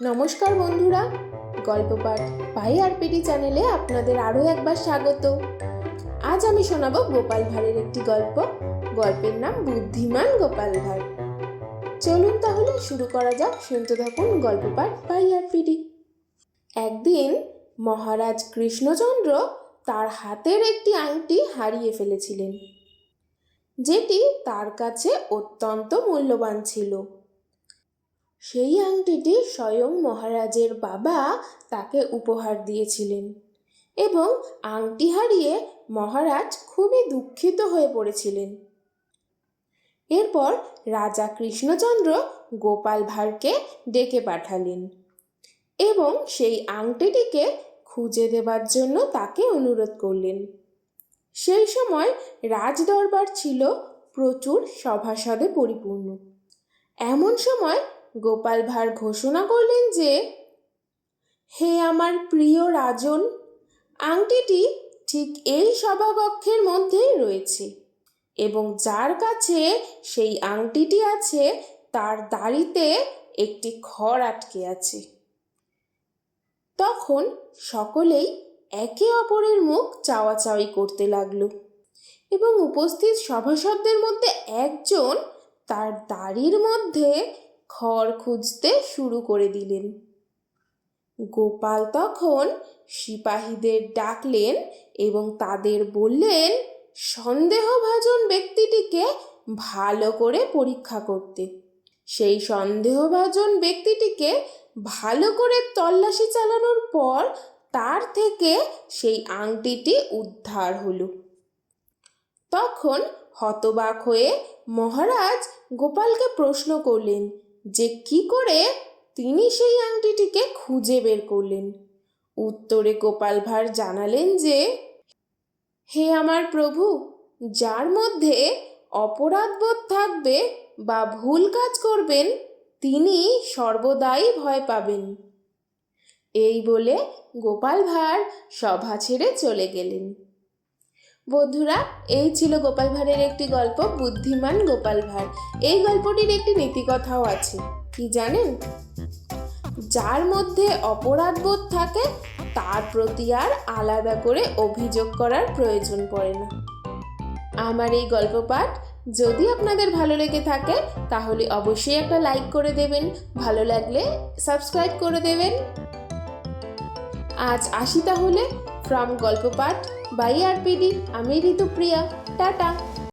নমস্কার বন্ধুরা, গল্প পাঠ পাই আরপিডি চ্যানেলে আপনাদের আরও একবার স্বাগত। আজ আমি শোনাব গোপাল ভাঁড়ের একটি গল্প, গল্পের নাম বুদ্ধিমান গোপাল ভাঁড়। চলুন তাহলে শুরু করা যাক, শুনতে থাকুন গল্প পাঠ পাই আরপিডি একদিন মহারাজ কৃষ্ণচন্দ্র তার হাতের একটি আংটি হারিয়ে ফেলেছিলেন, যেটি তার কাছে অত্যন্ত মূল্যবান ছিল। সেই আংটিটি স্বয়ং মহারাজের বাবা তাকে উপহার দিয়েছিলেন এবং আংটি হারিয়ে মহারাজ খুবই দুঃখিত হয়ে পড়েছিলেন। এরপর রাজা কৃষ্ণচন্দ্র গোপাল ভাঁড়কে ডেকে পাঠালেন এবং সেই আংটিটিকে খুঁজে দেবার জন্য তাকে অনুরোধ করলেন। সেই সময় রাজদরবার ছিল প্রচুর সভাসদে পরিপূর্ণ। এমন সময় গোপাল ভাঁড় ঘোষণা করলেন যে, হে আমার প্রিয় রাজন, আংটিটি ঠিক এই সভাকক্ষের মধ্যেই রয়েছে এবং যার কাছে সেই আংটিটি আছে, তার দাড়িতে একটি খড় আটকে আছে। তখন সকলেই একে অপরের মুখ চাওয়াচাওয়ি করতে লাগল এবং উপস্থিত সভাসদদের মধ্যে একজন তার দাড়ির মধ্যে খড় খুঁজতে শুরু করে দিলেন। গোপাল তখন সিপাহীদের ডাকলেন এবং তাদের বললেন, সন্দেহভাজন ব্যক্তিটিকে ভালো করে পরীক্ষা করতে। সেই সন্দেহভাজন ব্যক্তিটিকে ভালো করে তল্লাশি চালানোর পর তার থেকে সেই আংটিটি উদ্ধার হলো। তখন হতবাক হয়ে মহারাজ গোপালকে প্রশ্ন করলেন যে কি করে তিনি সেই আংটিটিকে খুঁজে বের করলেন। উত্তরে গোপাল ভাঁড় জানালেন যে, হে আমার প্রভু, যার মধ্যে অপরাধবোধ থাকবে বা ভুল কাজ করবেন, তিনি সর্বদাই ভয় পাবেন। এই বলে গোপাল ভাঁড় সভা ছেড়ে চলে গেলেন। বন্ধুরা, এই ছিল গোপাল ভাঁড়ের একটি গল্প, বুদ্ধিমান গোপাল ভাঁড়। এই গল্পটির একটি নীতিকথাও আছে, কি জানেন? যার মধ্যে অপরাধবোধ থাকে, তার প্রতি আর আলাদা করে অভিযোগ করার প্রয়োজন পড়ে না। আমার এই গল্প পাঠ যদি আপনাদের ভালো লেগে থাকে, তাহলে অবশ্যই একটা লাইক করে দেবেন। ভালো লাগলে সাবস্ক্রাইব করে দেবেন। আজ আসি তাহলে ফ্রম গল্প পাঠ বাই আরপিডি আমি ঋতুপ্রিয়া টাটা।